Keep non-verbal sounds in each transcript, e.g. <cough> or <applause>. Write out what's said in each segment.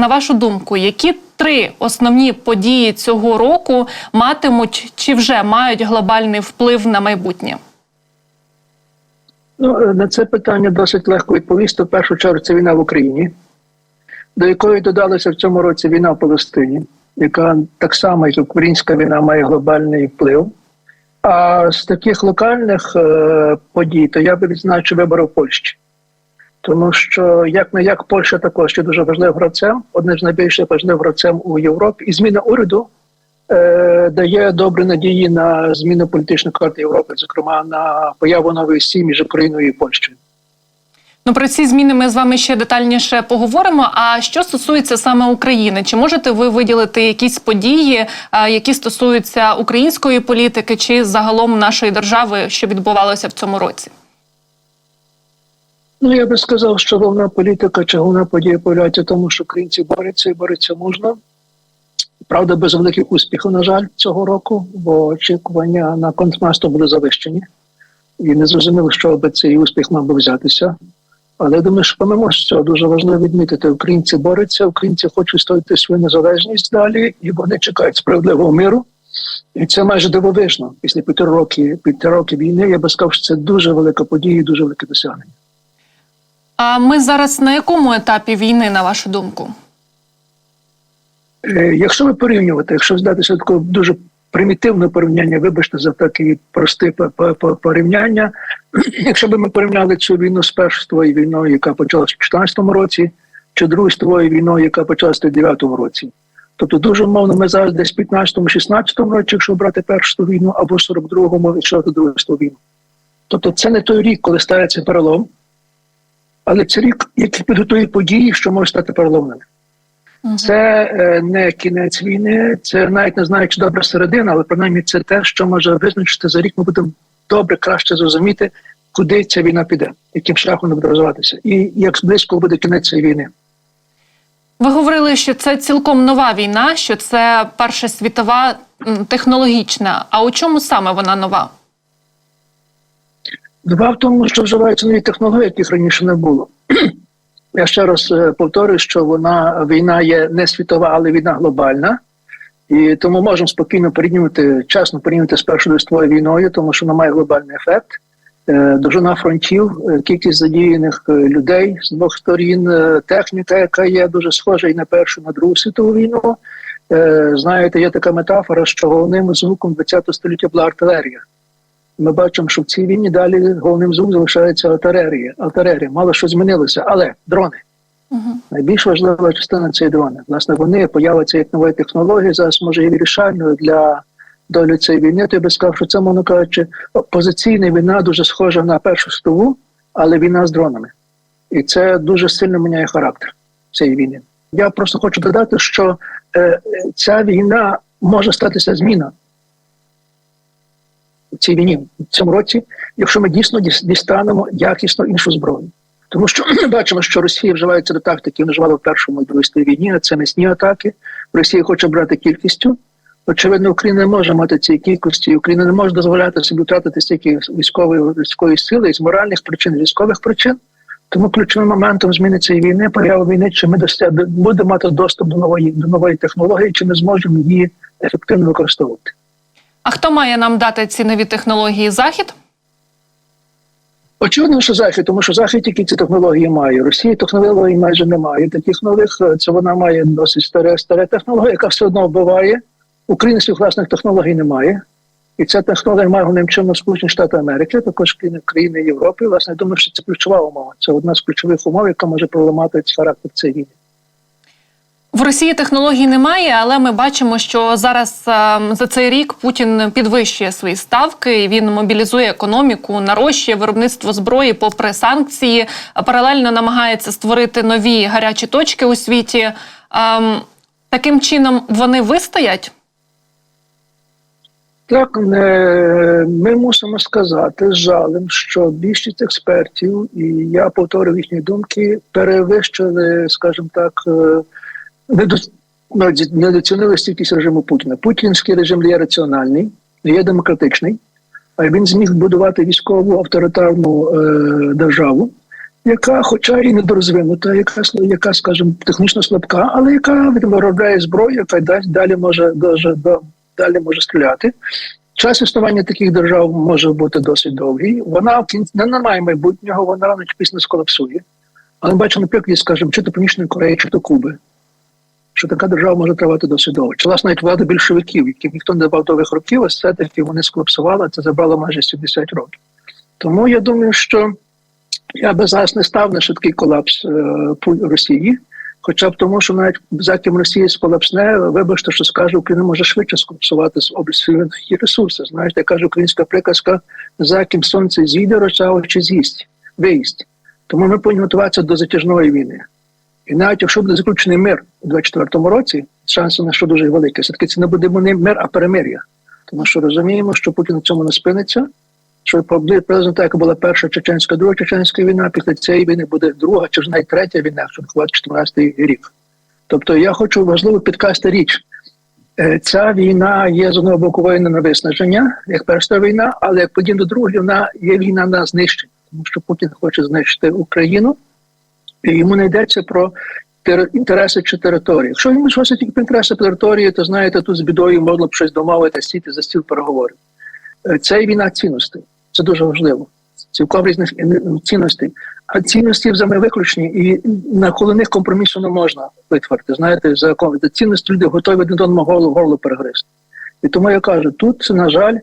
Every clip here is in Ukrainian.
на вашу думку, які три основні події цього року матимуть чи вже мають глобальний вплив на майбутнє? Ну, е, на це питання досить легко відповісти. В першу чергу це війна в Україні, до якої додалася в цьому році війна в Палестині, яка так само, як українська війна, має глобальний вплив. А з таких локальних е, подій, то я би відзначив вибори в Польщі. Тому що як не як Польща також є дуже важливим гравцем, одним з найбільших важливих гравцем у Європі, і зміна уряду е, дає добрі надії на зміну політичної карти Європи, зокрема на появу нової сім'ї між Україною і Польщею. Ну про ці зміни ми з вами ще детальніше поговоримо. А що стосується саме України, чи можете ви виділити якісь події, е, які стосуються української політики чи загалом нашої держави, що відбувалося в цьому році? Ну я би сказав, що головна політика чи головна подія появляється тому, що українці борються і борються мужно. Правда, без великих успіхів, на жаль, цього року, бо очікування на контрнаступ були завищені, і не зрозуміло, що би цей успіх мав би взятися. Але я думаю, що помимо цього дуже важливо відмітити: українці борються, українці хочуть стояти свою незалежність далі, і вони чекають справедливого миру. І це майже дивовижно. Після п'яти років років війни я би сказав, що це дуже велика подія, і дуже велике досягнення. А ми зараз на якому етапі війни, на вашу думку? Е, Якщо ви порівнювати, якщо здатися такого дуже примітивне порівняння, вибачте за таке просте по- по- по- порівняння. <clears throat> Якщо б ми порівняли цю війну з першою війною, яка почалася в 2014 році, чи другою світовою війною, яка почалася в 2009 році. Тобто, дуже умовно, ми зараз десь в 15-16 році, якщо брати першу війну, або 42-му, якщо другу війну. Тобто, це не той рік, коли стається перелом, але це рік, який підготує події, що можуть стати переломними. Це е, не кінець війни, це навіть не знаю, чи добра середина, але принаймні це те, що може визначити за рік. Ми будемо добре краще зрозуміти, куди ця війна піде, яким шляхом вона буде розвиватися, і як близько буде кінець цієї війни. Ви говорили, що це цілком нова війна, що це перша світова технологічна. А у чому саме вона нова? Два в тому, що вживаються нові технології, яких раніше не було. <clears throat> Я ще раз е, повторюю, що вона війна є не світова, але війна глобальна. І тому можемо спокійно порівнювати, чесно порівнювати з першою світовою війною, тому що вона має глобальний ефект. Е, Довжина фронтів, е, кількість задіяних людей з двох сторін, техніка, яка є дуже схожа і на першу, і на другу світову війну. Знаєте, є така метафора, що головним звуком ХХ століття була артилерія. Ми бачимо, що в цій війні далі головним звуком залишається артилерія. Артилерія. Мало що змінилося, але дрони. Угу. Найбільш важлива частина це дрони. Власне, вони появляться як нової технології. Зараз може є вирішальною для долі цієї війни. То я би сказав, що це, мовно кажучи, позиційна війна дуже схожа на першу світову, але війна з дронами. І це дуже сильно міняє характер цієї війни. Я просто хочу додати, що е, ця війна може статися зміна цій війні в цьому році, якщо ми дійсно діс- дістанемо якісно іншу зброю. Тому що ми <clears throat> бачимо, що Росія вживається до тактики, яку вживала в першому і другій війні. а Це місні атаки. Росія хоче брати кількістю. Очевидно, Україна не може мати цієї кількості. Україна не може дозволяти собі втратити стільки військової військової сили з моральних причин, військових причин. Тому ключовим моментом зміни цієї війни, появи війни, чи ми будемо мати доступ до нової до нової технології, чи ми зможемо її ефективно використовувати. А хто має нам дати ці нові технології? Захід? Очевидно, що захід, тому що захід тільки ці технології має. Росія технологій майже немає. Таких нових це вона має досить старе старе технологія, яка все одно вбиває. Україна своїх власних технологій немає. І ця технологія має головним чином Сполучені Штати Америки, також країни Європи. Власне, я думаю, що це ключова умова. Це одна з ключових умов, яка може проламати характер цієї війни. В Росії технологій немає, але ми бачимо, що зараз ем, за цей рік Путін підвищує свої ставки. Він мобілізує економіку, нарощує виробництво зброї попри санкції. а Паралельно намагається створити нові гарячі точки у світі. Ем, Таким чином вони вистоять. Так, е, ми мусимо сказати з жалем, що більшість експертів, і я повторю їхні думки, перевищили, скажімо так, е, недооцінили стійкість режиму Путіна. Путінський режим є раціональний, є демократичний, а він зміг будувати військову авторитарну е, державу, яка, хоча і недорозвинута, яка яка, скажімо, технічно слабка, але яка виробляє зброю, яка дасть далі може дуже далі може стріляти. Час існування таких держав може бути досить довгий. Вона в кінці не має майбутнього, вона рано чи пізно сколапсує. Але бачимо, наприклад, скажімо, чи то Північної Кореї, чи то Куби, що така держава може тривати досить довго. Чи власне навіть влада більшовиків, яким ніхто не давав довгих років, а все-таки вони сколапсували, це забрало майже 70 років. Тому я думаю, що я би зараз не став на швидкий колапс е, Росії, хоча б тому, що навіть заким Росії сколапсне, вибачте, що скажу, Україна може швидше сколапсувати з області ресурси. Знаєте, каже українська приказка, заким сонце зійде, роса очі з'їсть, виїсть. Тому ми повинні готуватися до затяжної війни. І навіть якщо буде заключений мир у 24-му році, шанси на що дуже великі. Все-таки це не буде не мир, а перемир'я. Тому що розуміємо, що Путін на цьому не спиниться. Що приблизно яка була перша чеченська, друга чеченська війна, після цієї війни буде друга чи ж навіть третя війна, якщо рахувати 14 рік. Тобто я хочу важливо підкасти річ. Е, Ця війна є з одного боку воєнне на виснаження, як перша війна, але як подібно до другої, вона є війна на знищення, тому що Путін хоче знищити Україну, йому не йдеться про інтереси чи території. Якщо йому щось тільки про інтереси території, то знаєте, тут з бідою можна б щось домовити, сіти за стіл переговорів. Е, Це війна цінностей. Це дуже важливо. Цілком різних е, цінностей. А цінності взаємовиключні, і навколо них компромісу не можна витворити. Знаєте, за цінності люди готові один одному горло горло перегризти. І тому я кажу, тут, на жаль,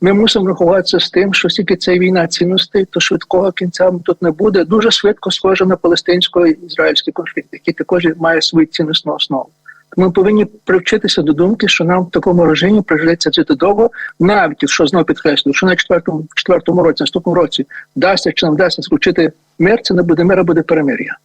ми мусимо рахуватися з тим, що оскільки це війна цінностей, то швидкого кінця тут не буде. Дуже швидко схоже на палестинсько-ізраїльський конфлікт, який також має свою цінностну основу. Ми повинні привчитися до думки, що нам в такому режимі прижиться жити довго, навіть якщо знову підкреслюю, що на четвертому, четвертому році, наступному році вдасться чи нам вдасться скучити мир, це не буде мир, а буде перемир'я.